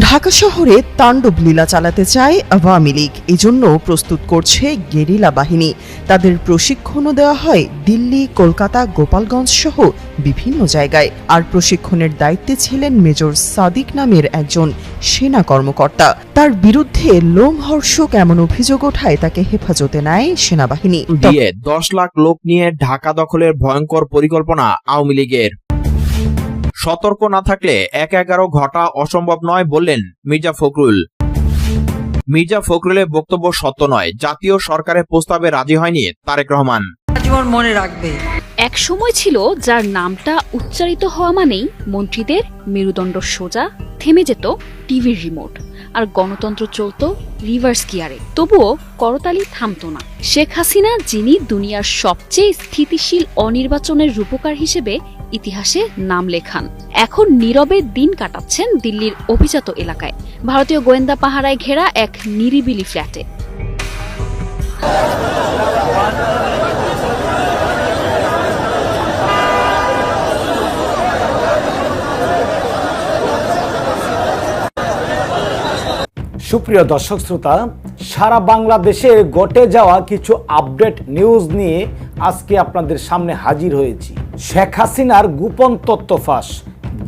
ঢাকা শহরে তাণ্ডব লীলা চালাতে চায় আওয়ামী লীগ। এজন্য প্রস্তুত করছে গেরিলা বাহিনী। তাদের প্রশিক্ষণও দেওয়া হয় দিল্লি, কলকাতা, গোপালগঞ্জ সহ বিভিন্ন জায়গায়। আর প্রশিক্ষণের দায়িত্বে ছিলেন মেজর সাদিক নামের একজন সেনা কর্মকর্তা। তার বিরুদ্ধে লোমহর্ষক এমন অভিযোগ ওঠায় তাকে হেফাজতে নেয় সেনাবাহিনী। দিয়ে দশ লাখ লোক নিয়ে ঢাকা দখলের ভয়ঙ্কর পরিকল্পনা আওয়ামী লীগের। সতর্ক না থাকলে এক এগারো ঘটা অসম্ভব নয় বললেন মির্জা ফখরুল। মির্জা ফখরুলের বক্তব্য সত্য নয়। জাতীয় সরকারের প্রস্তাবে রাজি হয়নি তারেক রহমান। জীবন মনে রাখবে। এক সময় ছিল যার নামটা উচ্চারিত হওয়া মানেই মন্ত্রীদের মেরুদণ্ড সোজা থেমে যেত টিভির রিমোট আর গণতন্ত্র চলত রিভার্স গিয়ারে। তবুও করতালি থামতো না। শেখ হাসিনা যিনি দুনিয়ার সবচেয়ে স্থিতিশীল অনির্বাচনের রূপকার হিসেবে ইতিহাসে নাম লেখান। এখন নীরবে দিন কাটাচ্ছেন দিল্লির অভিজাত এলাকায়। ভারতীয় গোয়েন্দা পাহারায় ঘেরা এক নিরিবিলি ফ্ল্যাটে। সুপ্রিয় দর্শক শ্রোতা, সারা বাংলাদেশে ঘটে যাওয়া কিছু আপডেট নিউজ নিয়ে আজকে আপনাদের সামনে হাজির হয়েছি। শেখ হাসিনার গোপন তথ্য ফাঁস।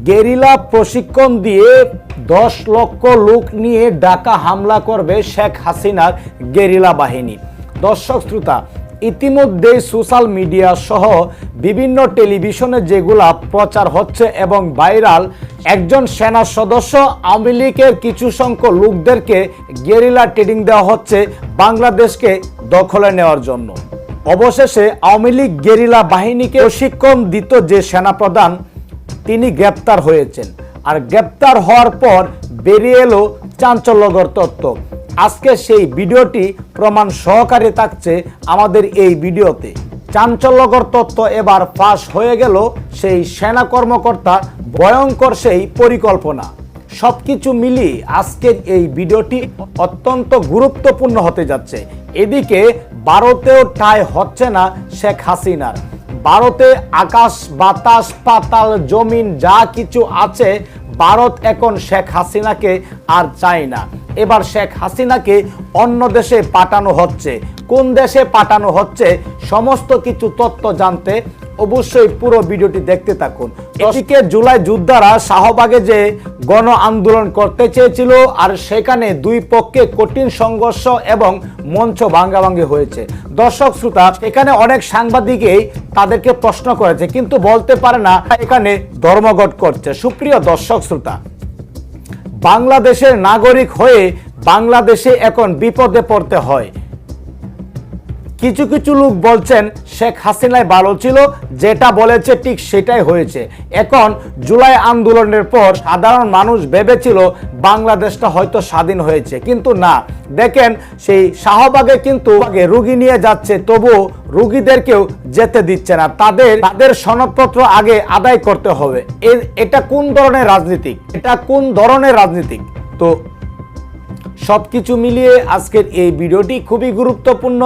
গেরিলা প্রশিক্ষণ দিয়ে দশ লক্ষ লোক নিয়ে ডাকা হামলা করবে শেখ হাসিনার গেরিলা বাহিনী। দর্শক শ্রোতা, ইতিমধ্যে সোশ্যাল মিডিয়া সহ বিভিন্ন টেলিভিশনে যেগুলা প্রচার হচ্ছে এবং ভাইরাল, একজন সেনা সদস্য, আওয়ামী লীগের কিছু সংখ্যক লোকদেরকে গেরিলা ট্রেনিং দেওয়া হচ্ছে বাংলাদেশকে দখলে নেওয়ার জন্য। অবশেষে আওয়ামী লীগ গেরিলা বাহিনীকে প্রশিক্ষণ দিত যে সেনাপ্রধান, তিনি গ্রেপ্তার হয়েছেন। আর গ্রেপ্তার হওয়ার পর বেরিয়ে এলো চাঞ্চল্যকর তত্ত্ব আজকে সেই ভিডিওটি প্রমাণ সহকারে থাকছে আমাদের এই ভিডিওতে। চাঞ্চল্যকর তত্ত্ব এবার ফাঁস হয়ে গেল সেই সেনা কর্মকর্তা ভয়ঙ্কর সেই পরিকল্পনা। সবকিছু মিলিয়ে আজকের এই ভিডিওটি অত্যন্ত গুরুত্বপূর্ণ হতে যাচ্ছে। এদিকে ভারতেও ঠাঁই হচ্ছে না শেখ হাসিনার। ভারতে আকাশ, বাতাস, পাতাল, জমিন, যা কিছু আছে, ভারত এখন শেখ হাসিনাকে আর চায় না। এবার শেখ হাসিনাকে অন্য দেশে পাঠানো হচ্ছে। কোন দেশে পাঠানো হচ্ছে? সমস্ত কিছু তথ্য জানতে অবশ্যই পুরো ভিডিওটি দেখতে থাকুন। এদিকে জুলাই যোদ্ধারা শাহবাগে যে গণ আন্দোলন করতে চেয়েছিল আর সেখানে দুই পক্ষে কঠিন সংঘর্ষ এবং মঞ্চ ভাঙ্গাভাঙ্গি হয়েছে। দর্শক শ্রোতা এখানে অনেক সাংবাদিকই তাদেরকে প্রশ্ন করেছে কিন্তু বলতে পারে না এখানে ধর্মঘট করছে। সুপ্রিয় দর্শক শ্রোতা বাংলাদেশের নাগরিক হয়ে বাংলাদেশে এখন বিপদে পড়তে হয়। কিছু কিছু লোক বলছেন শেখ হাসিনায় ভালো ছিল, যেটা বলেছে ঠিক সেটাই হয়েছে। এখন জুলাই আন্দোলনের পর সাধারণ মানুষ ভেবেছিল বাংলাদেশটা হয়তো স্বাধীন হয়েছে, কিন্তু না। দেখেন, সেই শাহবাগে কিন্তু আগে রুগী নিয়ে যাচ্ছে, তবুও রুগীদেরকেও যেতে দিচ্ছে না। তাদের তাদের সনদপত্র আগে আদায় করতে হবে। এটা কোন ধরনের রাজনীতিক? এটা কোন ধরনের রাজনীতিক? তো সবকিছু মিলিয়ে আজকের এই ভিডিওটি খুবই গুরুত্বপূর্ণ।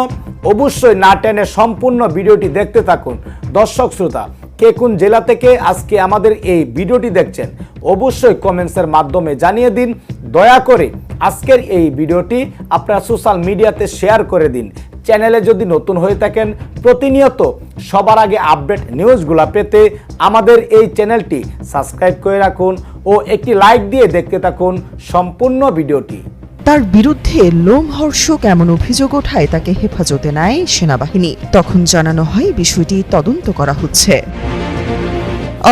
অবশ্যই না টেনে সম্পূর্ণ ভিডিওটি দেখতে থাকুন। দর্শক শ্রোতা, কে কোন জেলা থেকে আজকে আমাদের এই ভিডিওটি দেখছেন, অবশ্যই কমেন্টসের মাধ্যমে জানিয়ে দিন। দয়া করে আজকের এই ভিডিওটি আপনারা সোশ্যাল মিডিয়াতে শেয়ার করে দিন। চ্যানেলে যদি নতুন হয়ে থাকেন, প্রতিনিয়ত সবার আগে আপডেট নিউজগুলো পেতে আমাদের এই চ্যানেলটি সাবস্ক্রাইব করে রাখুন ও একটি লাইক দিয়ে দেখতে থাকুন সম্পূর্ণ ভিডিওটি। তার বিরুদ্ধে লোমহর্ষক এমন অভিযোগ ওঠায় তাকে হেফাজতে নেয় সেনাবাহিনী। তখন জানানো হয় বিষয়টি তদন্ত করা হচ্ছে।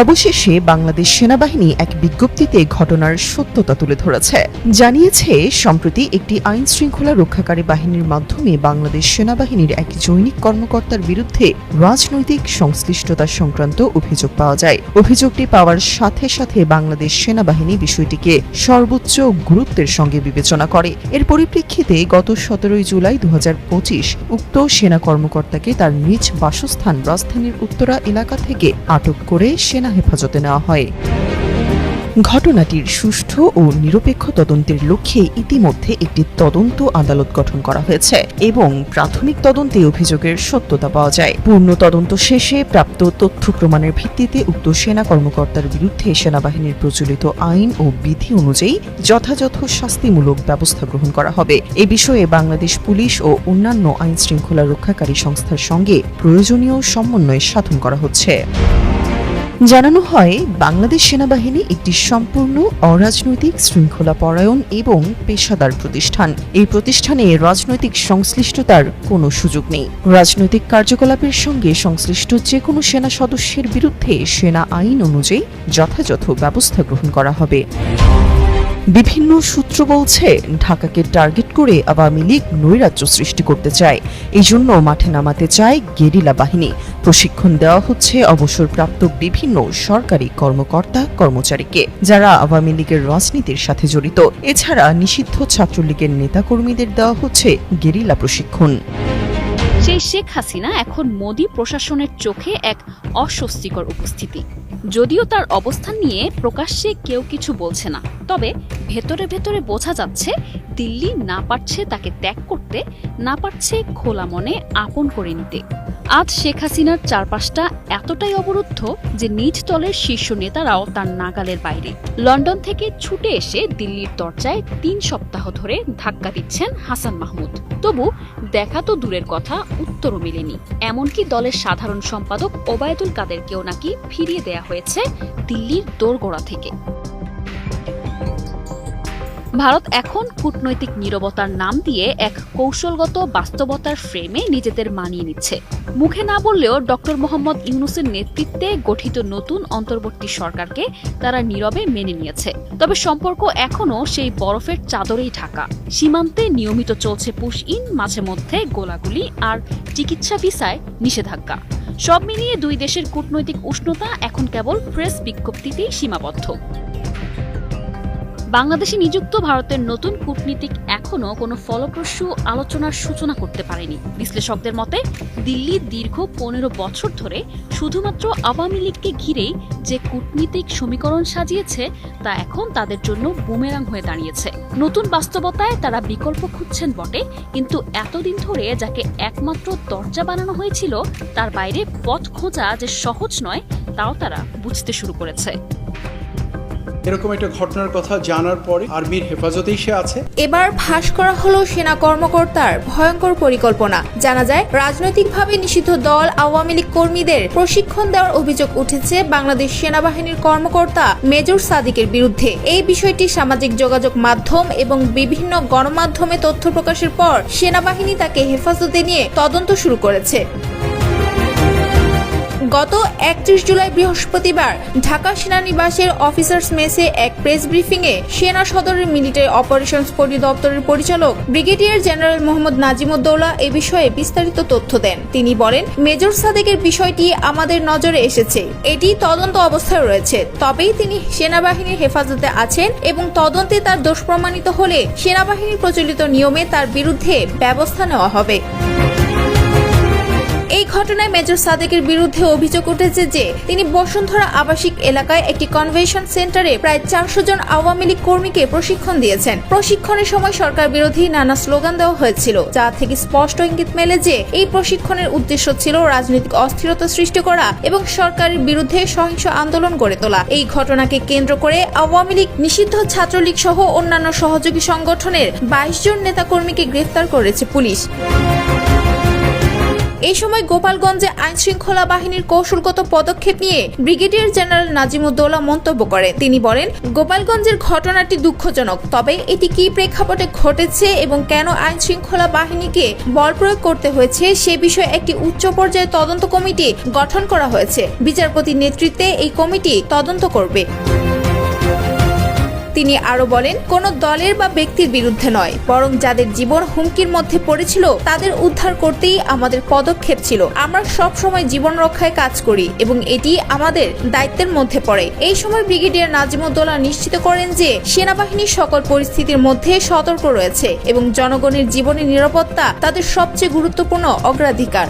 অবশেষে বাংলাদেশ সেনাবাহিনী এক বিজ্ঞপ্তিতে ঘটনার সত্যতা তুলে ধরেছে। জানিয়েছে, সম্প্রতি একটি আইন শৃঙ্খলা রক্ষাকারী বাহিনীর মাধ্যমে বাংলাদেশ সেনাবাহিনীর এক জৈনিক কর্মকর্তার বিরুদ্ধে রাজনৈতিক সংশ্লিষ্টতা সংক্রান্ত অভিযোগ পাওয়া যায়। অভিযোগটি পাওয়ার সাথে সাথে বাংলাদেশ সেনাবাহিনী বিষয়টিকে সর্বোচ্চ গুরুত্বের সঙ্গে বিবেচনা করে। এর পরিপ্রেক্ষিতে গত সতেরোই জুলাই দু হাজার পঁচিশ উক্ত সেনা কর্মকর্তাকে তার নিজ বাসস্থান রাজধানীর উত্তরা এলাকা থেকে আটক করে সেনা হেফাজতে নেওয়া হয়। ঘটনাটির সুষ্ঠু ও নিরপেক্ষ তদন্তের লক্ষ্যে ইতিমধ্যে একটি তদন্ত আদালত গঠন করা হয়েছে এবং প্রাথমিক তদন্তে অভিযোগের সত্যতা পাওয়া যায়। পূর্ণ তদন্ত শেষে প্রাপ্ত তথ্য প্রমাণের ভিত্তিতে উক্ত সেনা কর্মকর্তার বিরুদ্ধে সেনাবাহিনীর প্রচলিত আইন ও বিধি অনুযায়ী যথাযথ শাস্তিমূলক ব্যবস্থা গ্রহণ করা হবে। এ বিষয়ে বাংলাদেশ পুলিশ ও অন্যান্য আইন শৃঙ্খলা রক্ষাকারী সংস্থার সঙ্গে প্রয়োজনীয় সমন্বয় সাধন করা হচ্ছে। জানানো হয়, বাংলাদেশ সেনাবাহিনী একটি সম্পূর্ণ অরাজনৈতিক শৃঙ্খলা পরায়ণ এবং পেশাদার প্রতিষ্ঠান। এই প্রতিষ্ঠানে রাজনৈতিক সংশ্লিষ্টতার কোনো সুযোগ নেই। রাজনৈতিক কার্যকলাপের সঙ্গে সংশ্লিষ্ট যে কোনো সেনা সদস্যের বিরুদ্ধে সেনা আইন অনুযায়ী যথাযথ ব্যবস্থা গ্রহণ করা হবে। বিভিন্ন সূত্র বলছে, ঢাকাকে টার্গেট করে আওয়ামী লীগ নৈরাজ্য সৃষ্টি করতে চায়। এই জন্য মাঠে নামাতে চায় গেরিলা বাহিনী। প্রশিক্ষণ দেওয়া হচ্ছে অবসরপ্রাপ্ত বিভিন্ন সরকারি কর্মকর্তা, কর্মচারীকে, যারা আওয়ামী লীগের রাজনীতির সাথে জড়িত। এছাড়া নিষিদ্ধ ছাত্রলীগের নেতাকর্মীদের দেওয়া হচ্ছে গেরিলা প্রশিক্ষণ। সেই শেখ হাসিনা এখন মোদী প্রশাসনের চোখে এক অস্বস্তিকর উপস্থিতি। যদিও তার অবস্থান নিয়ে প্রকাশ্যে কেউ কিছু বলছে না, তবে ভেতরে ভেতরে বোঝা যাচ্ছে দিল্লি না পারছে তাকে ত্যাগ করতে, না পারছে খোলা মনে আপন করে নিতে। আজ শেখ হাসিনার চারপাশটা এতটাই অবরুদ্ধ যে নিজ দলের শীর্ষ নেতারাও তার নাগালের বাইরে। লন্ডন থেকে ছুটে এসে দিল্লির দরজায় তিন সপ্তাহ ধরে ধাক্কা দিচ্ছেন হাসান মাহমুদ। তবু দেখা তো দূরের কথা, উত্তরও মেলেনি। এমনকি দলের সাধারণ সম্পাদক ওবায়দুল কাদেরকেও নাকি ফিরিয়ে দেয়া হয়েছে দিল্লির দোরগোড়া থেকে। ভারত এখন কূটনৈতিক নীরবতার নাম দিয়ে এক কৌশলগত বাস্তবতার ফ্রেমে নিজেদের মানিয়ে নিচ্ছে। মুখে না বললেও ডক্টর মোহাম্মদ ইউনুসের নেতৃত্বে গঠিত নতুন অন্তর্বর্তী সরকারকে তারা নীরবে মেনে নিয়েছে। তবে সম্পর্ক এখনও সেই বরফের চাদরেই ঢাকা। সীমান্তে নিয়মিত চলছে পুশ ইন মাঝে মধ্যে গোলাগুলি আর চিকিৎসা ভিসায় নিষেধাজ্ঞা। সব মিলিয়ে দুই দেশের কূটনৈতিক উষ্ণতা এখন কেবল প্রেস বিজ্ঞপ্তিতেই সীমাবদ্ধ। বাংলাদেশে নিযুক্ত ভারতের নতুন কূটনীতিক এখনও কোনো ফলপ্রসূ আলোচনার সূচনা করতে পারেনি। বিশ্লেষকদের মতে, দিল্লি দীর্ঘ পনেরো বছর ধরে শুধুমাত্র আওয়ামী লীগকে ঘিরেই যে কূটনীতিক সমীকরণ সাজিয়েছে, তা এখন তাদের জন্য বুমেরাং হয়ে দাঁড়িয়েছে। নতুন বাস্তবতায় তারা বিকল্প খুঁজছেন বটে, কিন্তু এতদিন ধরে যাকে একমাত্র দরজা বানানো হয়েছিল, তার বাইরে পথ খোঁজা যে সহজ নয়, তাও তারা বুঝতে শুরু করেছে। এরকম একটা ঘটনার কথা জানার পরে আর্মির হেফাজতেই সে আছে। এবার ফাঁস করা হলো সেনা কর্মকর্তার ভয়ঙ্কর পরিকল্পনা। জানা যায়, রাজনৈতিকভাবে নিষিদ্ধ দল আওয়ামী লীগ কর্মীদের প্রশিক্ষণ দেওয়ার অভিযোগ উঠেছে বাংলাদেশ সেনাবাহিনীর কর্মকর্তা মেজর সাদিকের বিরুদ্ধে। এই বিষয়টি সামাজিক যোগাযোগ মাধ্যম এবং বিভিন্ন গণমাধ্যমে তথ্য প্রকাশের পর সেনাবাহিনী তাকে হেফাজতে নিয়ে তদন্ত শুরু করেছে। গত একত্রিশ জুলাই বৃহস্পতিবার ঢাকা সেনানিবাসের অফিসার্স মেসে এক প্রেস ব্রিফিংয়ে সেনা সদরের মিলিটারি অপারেশনস পরিদপ্তরের পরিচালক ব্রিগেডিয়ার জেনারেল মোহাম্মদ নাজিমুদ্দৌলা এ বিষয়ে বিস্তারিত তথ্য দেন। তিনি বলেন, মেজর সাদেকের বিষয়টি আমাদের নজরে এসেছে। এটি তদন্ত অবস্থায় রয়েছে। তবেই তিনি সেনাবাহিনীর হেফাজতে আছেন এবং তদন্তে তার দোষ প্রমাণিত হলে সেনাবাহিনীর প্রচলিত নিয়মে তার বিরুদ্ধে ব্যবস্থা নেওয়া হবে। এই ঘটনায় মেজর সাদেকের বিরুদ্ধে অভিযোগ উঠেছে যে, তিনি বসুন্ধরা আবাসিক এলাকায় একটি কনভেনশন সেন্টারে প্রায় চারশো জন আওয়ামী লীগ কর্মীকে প্রশিক্ষণ দিয়েছেন। প্রশিক্ষণের সময় সরকার বিরোধী নানা স্লোগান দেওয়া হয়েছিল, যা থেকে স্পষ্ট ইঙ্গিত মেলে যে, এই প্রশিক্ষণের উদ্দেশ্য ছিল রাজনৈতিক অস্থিরতা সৃষ্টি করা এবং সরকারের বিরুদ্ধে সহিংস আন্দোলন গড়ে তোলা। এই ঘটনাকে কেন্দ্র করে আওয়ামী লীগ, নিষিদ্ধ ছাত্রলীগ সহ অন্যান্য সহযোগী সংগঠনের বাইশ জন নেতাকর্মীকে গ্রেফতার করেছে পুলিশ। এই সময় গোপালগঞ্জে আইন শৃঙ্খলা বাহিনীর কৌশলগত পদক্ষেপ নিয়ে ব্রিগেডিয়ার জেনারেল নাজিমুদ্দৌলা মন্তব্য করেন। তিনি বলেন, গোপালগঞ্জের ঘটনাটি দুঃখজনক, তবে এটি কি প্রেক্ষাপটে ঘটেছে এবং কেন আইন শৃঙ্খলা বাহিনীকে বল প্রয়োগ করতে হয়েছে সে বিষয়ে একটি উচ্চ পর্যায়ে তদন্ত কমিটি গঠন করা হয়েছে। বিচারপতির নেতৃত্বে এই কমিটি তদন্ত করবে। তিনি আরও বলেন, কোন দলের বা ব্যক্তির বিরুদ্ধে নয়, বরং যাদের জীবন হুমকির মধ্যে পড়েছিল, তাদের উদ্ধার করতেই আমাদের পদক্ষেপ ছিল। আমরা সব সময় জীবন রক্ষায় কাজ করি এবং এটি আমাদের দায়িত্বের মধ্যে পড়ে। এই সময় ব্রিগেডিয়ার নাজিমুদ্দৌলা নিশ্চিত করেন যে সেনাবাহিনী সকল পরিস্থিতির মধ্যে সতর্ক রয়েছে এবং জনগণের জীবনের নিরাপত্তা তাদের সবচেয়ে গুরুত্বপূর্ণ অগ্রাধিকার।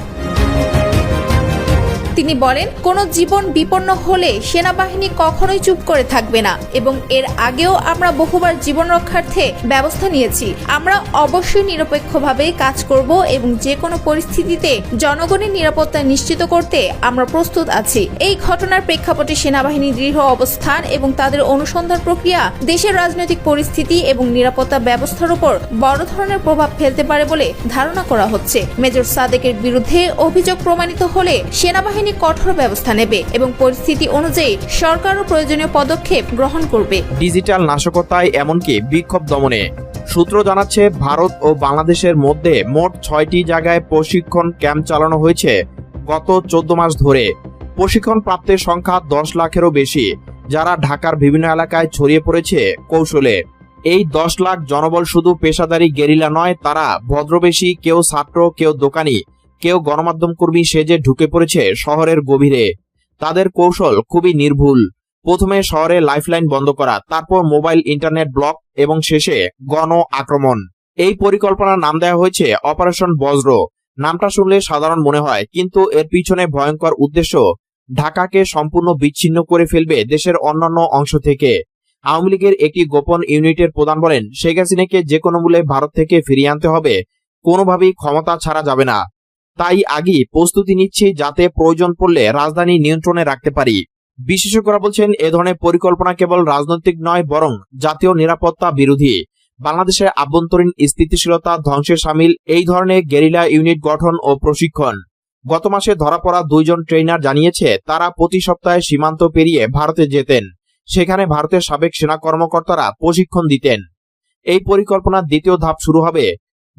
তিনি বলেন, কোনো জীবন বিপন্ন হলে সেনাবাহিনী কখনোই চুপ করে থাকবে না এবং এর আগেও আমরা বহুবার জীবন রক্ষার্থে ব্যবস্থা নিয়েছি। আমরা অবশ্যই নিরপেক্ষভাবে কাজ করব এবং যে কোনো পরিস্থিতিতে জনগণের নিরাপত্তা নিশ্চিত করতে আমরা প্রস্তুত আছি। এই ঘটনার প্রেক্ষাপটে সেনাবাহিনীর দৃঢ় অবস্থান এবং তাদের অনুসন্ধান প্রক্রিয়া দেশের রাজনৈতিক পরিস্থিতি এবং নিরাপত্তা ব্যবস্থার উপর বড় ধরনের প্রভাব ফেলতে পারে বলে ধারণা করা হচ্ছে। মেজর সাদেকের বিরুদ্ধে অভিযোগ প্রমাণিত হলে সেনাবাহিনী কঠোর ব্যবস্থা নেবে এবং পরিস্থিতি অনুযায়ী সরকারও প্রয়োজনীয় পদক্ষেপ গ্রহণ করবে। ডিজিটাল নাশকতায় এমনকি বিক্ষোভ দমনে। সূত্র জানাচ্ছে, ভারত ও বাংলাদেশের মধ্যে মোট ছয়টি জায়গায় প্রশিক্ষণ ক্যাম্প চালানো হয়েছে গত চোদ্দ মাস ধরে। প্রশিক্ষণ প্রাপ্তের সংখ্যা দশ লাখেরও বেশি, যারা ঢাকার বিভিন্ন এলাকায় ছড়িয়ে পড়েছে কৌশলে। এই দশ লাখ জনবল শুধু পেশাদারী গেরিলা নয়, তারা ভদ্রবেশী, কেউ ছাত্র, কেউ দোকানি কেউ গণমাধ্যম কর্মী সেজে ঢুকে পড়েছে শহরের গভীরে। তাদের কৌশল খুবই নির্ভুল। প্রথমে শহরে লাইফলাইন বন্ধ করা, তারপর মোবাইল, ইন্টারনেট ব্লক এবং শেষে গণ আক্রমণ। এই পরিকল্পনার নাম দেওয়া হয়েছে অপারেশন বজ্র। নামটা শুনলে সাধারণ মনে হয়, কিন্তু এর পিছনে ভয়ঙ্কর উদ্দেশ্য ঢাকাকে সম্পূর্ণ বিচ্ছিন্ন করে ফেলবে দেশের অন্যান্য অংশ থেকে। আওয়ামী লীগের একটি গোপন ইউনিটের প্রধান বলেন, শেখ হাসিনাকে যে কোনো মূল্যে ভারত থেকে ফিরিয়ে আনতে হবে, কোনোভাবেই ক্ষমতা ছাড়া যাবে না। তাই আগেই প্রস্তুতি নিচ্ছি যাতে প্রয়োজন পড়লে রাজধানী নিয়ন্ত্রণে রাখতে পারি। বিশেষজ্ঞরা বলছেন, এ ধরনের পরিকল্পনা কেবল রাজনৈতিক নয়, বরং জাতীয় নিরাপত্তা বিরোধী। বাংলাদেশের আভ্যন্তরীণ স্থিতিশীলতা ধ্বংসে সামিল এই ধরনের গেরিলা ইউনিট গঠন ও প্রশিক্ষণ। গত মাসে ধরা পড়া দুইজন ট্রেনার জানিয়েছে, তারা প্রতি সপ্তাহে সীমান্ত পেরিয়ে ভারতে যেতেন। সেখানে ভারতের সাবেক সেনা কর্মকর্তারা প্রশিক্ষণ দিতেন। এই পরিকল্পনার দ্বিতীয় ধাপ শুরু হবে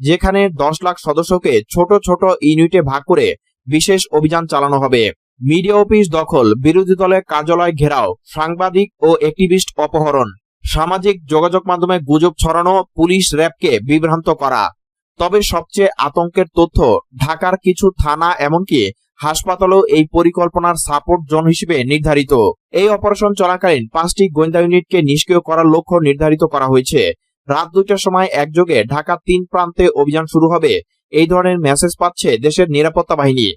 যেখানে দশ লাখ সদস্যকে ছোট ছোট ইউনিটে ভাগ করে বিশেষ অভিযান চালানো হবে। মিডিয়া অফিস দখল, বিরোধী দলের কার্যালয় ঘেরাও, সাংবাদিক ও অ্যাক্টিভিস্ট অপহরণ, সামাজিক যোগাযোগ মাধ্যমে গুজব ছড়ানো, পুলিশ র্যাবকে বিভ্রান্ত করা। তবে সবচেয়ে আতঙ্কের তথ্য, ঢাকার কিছু থানা এমনকি হাসপাতালও এই পরিকল্পনার সাপোর্ট জোন হিসেবে নির্ধারিত। এই অপারেশন চলাকালীন পাঁচটি গোয়েন্দা ইউনিটকে নিষ্ক্রিয় করার লক্ষ্য নির্ধারিত করা হয়েছে। রাত দুইটার সময় একযোগে ঢাকার তিন প্রান্তে অভিযান শুরু হবে। এই ধরনের মেসেজ পাচ্ছে দেশের নিরাপত্তা বাহিনী।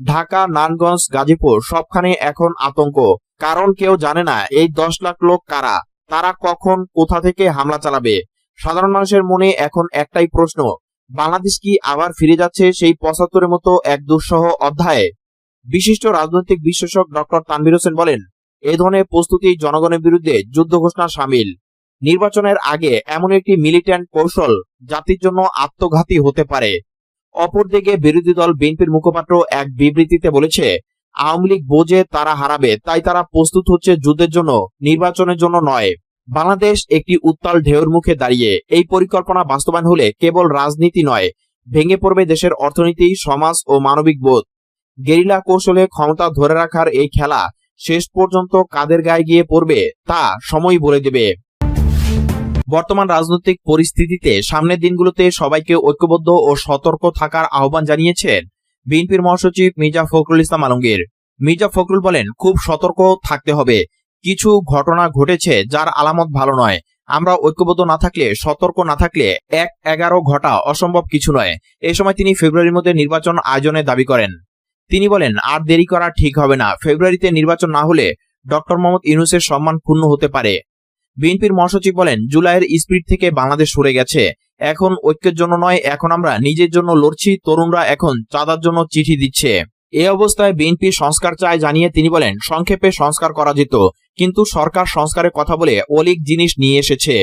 ঢাকা নানগঞ্জ গাজীপুর সবখানে এখন আতঙ্ক। কারণ কেউ জানে না এই দশ লাখ লোক কারা, তারা কখন, কোথা থেকে হামলা চালাবে। সাধারণ মানুষের মনে এখন একটাই প্রশ্ন, বাংলাদেশ কি আবার ফিরে যাচ্ছে সেই পঁচাত্তরের মতো এক দুঃসহ অধ্যায়ে? বিশিষ্ট রাজনৈতিক বিশ্লেষক ডক্টর তানভীর হোসেন বলেন, এ ধরনের প্রস্তুতি জনগণের বিরুদ্ধে যুদ্ধ ঘোষণা সামিল। নির্বাচনের আগে এমন একটি মিলিট্যান্ট কৌশল জাতির জন্য আত্মঘাতী হতে পারে। অপরদিকে বিরোধী দল বিএনপির মুখপাত্র এক বিবৃতিতে বলেছে, আওয়ামী লীগ বোঝে তারা হারাবে, তাই তারা প্রস্তুত হচ্ছে যুদ্ধের জন্য, নির্বাচনের জন্য নয়। বাংলাদেশ একটি উত্তাল ঢেউর মুখে দাঁড়িয়ে, এই পরিকল্পনা বাস্তবায়ন হলে কেবল রাজনীতি নয়, ভেঙে পড়বে দেশের অর্থনীতি, সমাজ ও মানবিক বোধ। গেরিলা কৌশলে ক্ষমতা ধরে রাখার এই খেলা শেষ পর্যন্ত কাদের গায়ে গিয়ে পড়বে, তা সময় বলে দেবে। বর্তমান রাজনৈতিক পরিস্থিতিতে সামনের দিনগুলোতে সবাইকে ঐক্যবদ্ধ ও সতর্ক থাকার আহ্বান জানিয়েছেন বিএনপির মহাসচিব মির্জা ফখরুল ইসলাম আলমগীর। মির্জা ফখরুল বলেন, খুব সতর্ক থাকতে হবে। কিছু ঘটনা ঘটেছে যার আলামত ভালো নয়। আমরা ঐক্যবদ্ধ না থাকলে, সতর্ক না থাকলে এক এগারো ঘটা অসম্ভব কিছু নয়। এ সময় তিনি ফেব্রুয়ারির মধ্যে নির্বাচন আয়োজনের দাবি করেন। তিনি বলেন, আর দেরি করা ঠিক হবে না। ফেব্রুয়ারিতে নির্বাচন না হলে ডক্টর মোহাম্মদ ইউনুসের সম্মান ক্ষুণ্ণ হতে পারে। বিএনপির মহাসচিব বলেন, জুলাইয়ের স্পিড থেকে বাংলাদেশ সরে গেছে। এখন ঐক্যের জন্য নয়, এখন আমরা নিজের জন্য লড়ছি, তরুণরা এখন চাঁদার জন্য চিঠি দিচ্ছে। এ অবস্থায় বিএনপি সংস্কার চায় জানিয়ে তিনি বলেন, সংক্ষেপে সংস্কার করা যেত, কিন্তু সরকার সংস্কারের কথা বলে অলিক জিনিস নিয়ে এসেছে।